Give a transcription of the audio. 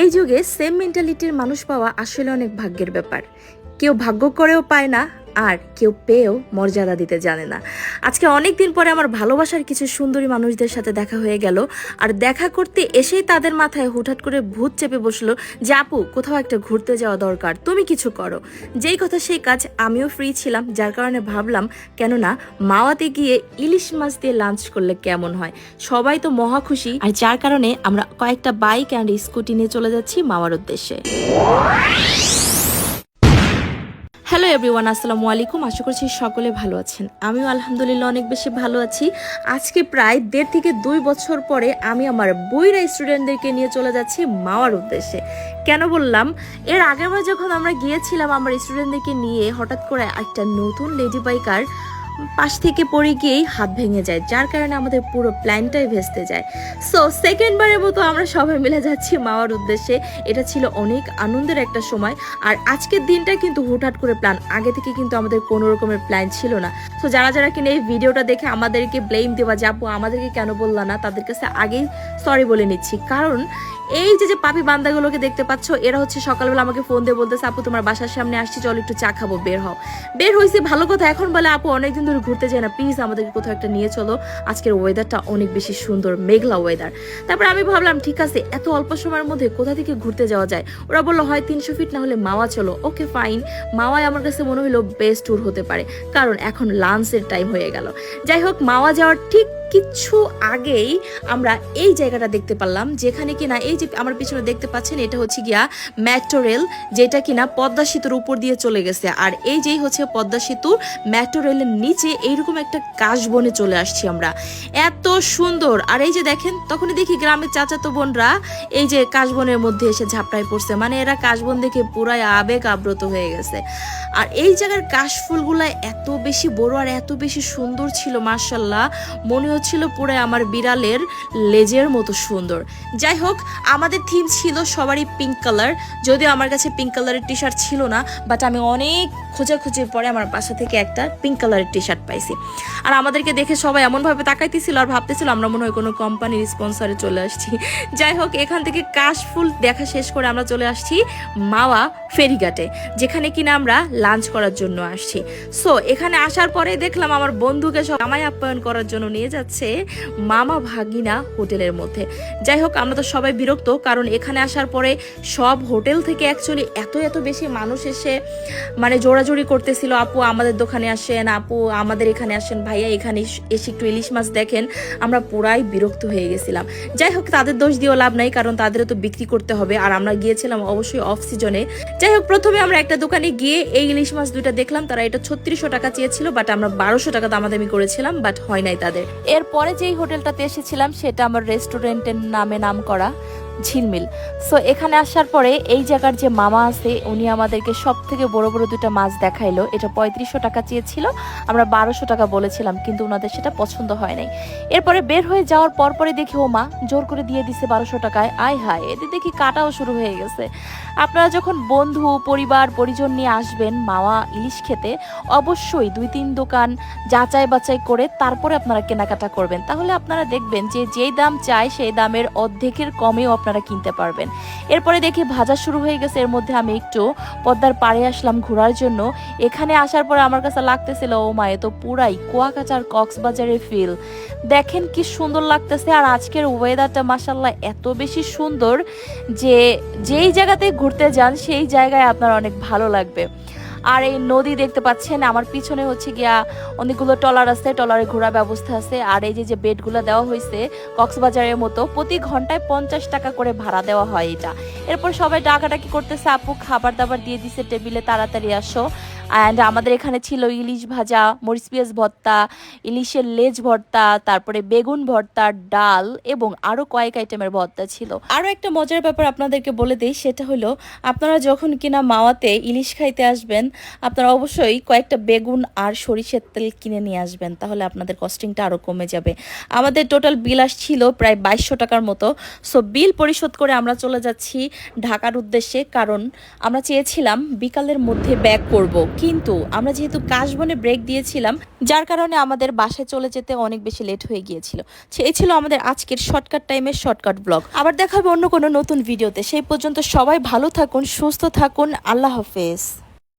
এই যুগে সেম মেন্টালিটির মানুষ পাওয়া আসলে অনেক ভাগ্যের ব্যাপার। কেউ ভাগ্য করেও পায় না, আর কেউ পেয়েও মর্যাদা দিতে জানে না। আজকে অনেক দিন পরে আমার ভালোবাসার কিছু সুন্দরী মানুষদের সাথে দেখা হয়ে গেল, আর দেখা করতে এসেই তাদের মাথায় হুটহাট করে ভূত চেপে বসল যে, আপু, কোথাও একটা ঘুরতে যাওয়া দরকার, তুমি কিছু করো। যেই কথা সেই কাজ আমিও ফ্রি ছিলাম, যার কারণে ভাবলাম, কেননা, মাওয়াতে গিয়ে ইলিশ মাছ দিয়ে লাঞ্চ করলে কেমন হয়? সবাই তো মহা খুশি, আর যার কারণে আমরা কয়েকটা বাইক অ্যান্ড স্কুটি নিয়ে চলে যাচ্ছি মাওয়ার উদ্দেশ্যে। হ্যালো এভরিওয়ান আসসালামু আলাইকুম। আশা করছি সকলে ভালো আছেন। আমিও আলহামদুলিল্লাহ অনেক বেশি ভালো আছি। আজকে প্রায় দেড় থেকে দুই বছর পরে আমি আমার বইরা স্টুডেন্টদেরকে নিয়ে চলে যাচ্ছি মাওয়ার উদ্দেশ্যে। কেন বললাম? এর আগের বার যখন আমরা গিয়েছিলাম আমার স্টুডেন্টদেরকে নিয়ে, হঠাৎ করে একটা নতুন লেডি বাইকার পাশ থেকে পড়ে গিয়েই হাত ভেঙে যায়, যার কারণে আমাদের পুরো প্ল্যানটাই ভেস্তে যায়। সো সেকেন্ড বারের মতো আমরা সবাই মিলে যাচ্ছি মাওয়ার উদ্দেশ্যে। এটা ছিল অনেক আনন্দের একটা সময়। আর আজকের দিনটা কিন্তু হুটহাট করে প্ল্যান আগে থেকে কিন্তু আমাদের কোনো রকমের প্ল্যান ছিল না। তো যারা যারা কিনা এই ভিডিওটা দেখে আমাদেরকে ব্লেম দেওয়া যাব আমাদেরকে কেন বললা না, তাদের কাছে আগেই সরি বলে নিচ্ছি। কারণ এই যে যে পাপি বান্দাগুলোকে দেখতে পাচ্ছ, এরা হচ্ছে সকালবেলা আমাকে ফোন দিয়ে বলতেছে, আপু, তোমার বাসার সামনে আসছি, চল একটু চা খাব, বের হও। বের হয়েছে ভালো কথা, এখন বলে, আপু, অনেকদিন ধরে ঘুরতে যায় না। প্লিজ আমাদেরকে কোথাও একটা নিয়ে চলো। আজকের ওয়েদারটা অনেক বেশি সুন্দর, মেঘলা ওয়েদার তারপর আমি ভাবলাম, ঠিক আছে, এত অল্প সময়ের মধ্যে কোথা থেকে ঘুরতে যাওয়া যায়? ওরা বলল, হয় তিনশো ফিট না হলে মাওয়া চলো। ওকে ফাইন মাওয়ায় আমার কাছে মনে হলো বেস্ট ট্যুর হতে পারে। কারণ এখন লাঞ্চের টাইম হয়ে গেল। যাই হোক, মাওয়া যাওয়ার ঠিক কিচ্ছু আগেই আমরা এই জায়গাটা দেখতে পারলাম, যেখানে কিনা এই যে আমার পিছনে দেখতে পাচ্ছেন, এটা হচ্ছে গিয়া মেট্রো রেল যেটা কিনা পদ্মা সেতুর উপর দিয়ে চলে গেছে। আর এই যেই হচ্ছে পদ্মা সেতু মেট্রো রেলের নিচে এইরকম একটা কাশবনে চলে আসছি আমরা। এত সুন্দর। আর এই যে দেখেন, তখনই দেখি গ্রামের চাচাতো বোনরা এই যে কাশবনের মধ্যে এসে ঝাপটায় পড়ছে। মানে এরা কাশবন দেখে পুরাই আবেগ আব্রত হয়ে গেছে। আর এই জায়গার কাশফুলগুলা এত বেশি বড় আর এত বেশি সুন্দর ছিল মার্শাল্লাহ মনে হচ্ছিল পুরো আমার বিড়ালের লেজের মতো সুন্দর। যাই হোক, আমাদের থিম ছিল সবারই পিঙ্ক কালার যদিও আমার কাছে পিঙ্ক কালারের টি শার্ট ছিল না বাট আমি অনেক খোঁজাখুঁজির পরে আমার বাসা থেকে একটা পিঙ্ক কালারের টি শার্ট পাইছি। আর আমাদেরকে দেখে সবাই এমনভাবে তাকাইতেছিল আর ভাবতেছিল আমরা মনে হয় কোনো কোম্পানির স্পন্সরে চলে আসছি। যাই হোক, এখান থেকে কাশফুল দেখা শেষ করে আমরা চলে আসছি মাওয়া ফেরিঘাটে, যেখানে কিনা আমরা লাঞ্চ করার জন্য আসছি। সো এখানে আসার পরে দেখলাম আমার বন্ধুকে সব আমায় আপ্যায়ন করার জন্য নিয়ে যাচ্ছে মামা ভাগিনা হোটেলের মধ্যে। যাই হোক, আমরা তো সবাই বিরক্ত, কারণ এখানে আসার পরে সব হোটেল থেকে অ্যাকচুয়ালি এত এত বেশি মানুষ এসে মানে জোড়াজোড়ি করতেছিল, আপু, আমাদের দোকানে আসেন, আপু আমাদের এখানে আসেন ভাইয়া, এখানে এস- একটু ইলিশ মাছ দেখেন। আমরা পুরাই বিরক্ত হয়ে গেছিলাম। যাই হোক, তাদের দোষ দিয়েও লাভ নাই, কারণ তাদেরও তো বিক্রি করতে হবে। আর আমরা গিয়েছিলাম অবশ্যই অফ সিজনে যাই হোক, প্রথমে আমরা একটা দোকানে গিয়ে এই ইলিশ মাছ দুইটা দেখলাম। তারা এটা ছত্রিশশো টাকা চেয়েছিল বাট আমরা বারোশো টাকা দামাদামি করেছিলাম বাট হয় নাই তাদের। এরপরে যেই হোটেলটাতে এসেছিলাম, সেটা আমার রেস্টুরেন্টের নামে নাম করা ঝিলমিল। সো এখানে আসার পরে এই জায়গার যে মামা আছে, উনি আমাদেরকে সব থেকে বড় বড় দুটো মাছ দেখাইলো। এটা পঁয়ত্রিশশো টাকা চেয়েছিল, আমরা বারোশো টাকা বলেছিলাম, কিন্তু ওনাদের সেটা পছন্দ হয় নাই। এরপরে বের হয়ে যাওয়ার পর পরে দেখি, ও মা, জোর করে দিয়ে দিছে বারোশো টাকায়। আয় হায় এতে দেখি কাটাও শুরু হয়ে গেছে। আপনারা যখন বন্ধু, পরিবার, পরিজন নিয়ে আসবেন মাওয়া ইলিশ খেতে, অবশ্যই দুই তিন দোকান যাচাই বাছাই করে তারপরে আপনারা কেনাকাটা করবেন। তাহলে আপনারা দেখবেন যে যেই দাম চায়, সেই দামের অর্ধেকের কমেও আপনারা কিনতে পারবেন। এরপরে দেখি ভাজা শুরু হয়ে গেছে, এর মধ্যে আমি একটু পদ্মার পাড়ে আসলাম ঘোরার জন্য। এখানে আসার পরে আমার কাছে লাগতেছিল, ও মা, এ তো পুরাই কুয়াকাচার কক্সবাজারের ফিল দেখেন কি সুন্দর লাগতেছে, আর আজকের ওয়েদারটা মাসাল্লাহ এত বেশি সুন্দর যে, যেই জায়গাতে ঘুরতে যান, সেই জায়গায় আপনার অনেক ভালো লাগবে। আর এই নদী দেখতে পাচ্ছেন, আমার পিছনে হচ্ছে গিয়া অনেকগুলো টলার আছে টলারে ঘোরার ব্যবস্থা আছে। আর এই যে যে বেডগুলো দেওয়া হয়েছে কক্সবাজারের মতো, প্রতি ঘন্টায় পঞ্চাশ টাকা করে ভাড়া দেওয়া হয় এটা। এরপর সবাই ডাকাডাকি করতেছে, আপু, খাবার দাবার দিয়ে দিছে, টেবিলে তাড়াতাড়ি আসো। অ্যান্ড আমাদের এখানে ছিল ইলিশ ভাজা, মরিচ পেঁয়াজ ভর্তা, ইলিশের লেজ ভর্তা, তারপরে বেগুন ভর্তা, ডাল এবং আরও কয়েক আইটেমের ভর্তা ছিল। আরও একটা মজার ব্যাপার আপনাদেরকে বলে দিই, সেটা হলো আপনারা যখন কিনা মাওয়াতে ইলিশ খাইতে আসবেন, আপনারা অবশ্যই কয়েকটা বেগুন আর সরিষের তেল কিনে নিয়ে আসবেন, তাহলে আপনাদের কস্টিংটা আরও কমে যাবে। আমাদের টোটাল বিল আসছিল প্রায় বাইশশো টাকার মতো। সো বিল পরিশোধ করে আমরা চলে যাচ্ছি ঢাকার উদ্দেশ্যে, কারণ আমরা চেয়েছিলাম বিকালের মধ্যে ব্যাক করব। কিন্তু আমরা যেহেতু কাশবনে ব্রেক দিয়েছিলাম, যার কারণে আমাদের বাসায় চলে যেতে অনেক বেশি লেট হয়ে গিয়েছিল। এই ছিল আমাদের আজকের শর্টকাট টাইমের শর্টকাট ব্লগ আবার দেখা হবে অন্য কোনো নতুন ভিডিওতে সেই পর্যন্ত সবাই ভালো থাকুন, সুস্থ থাকুন। আল্লাহ হাফেজ।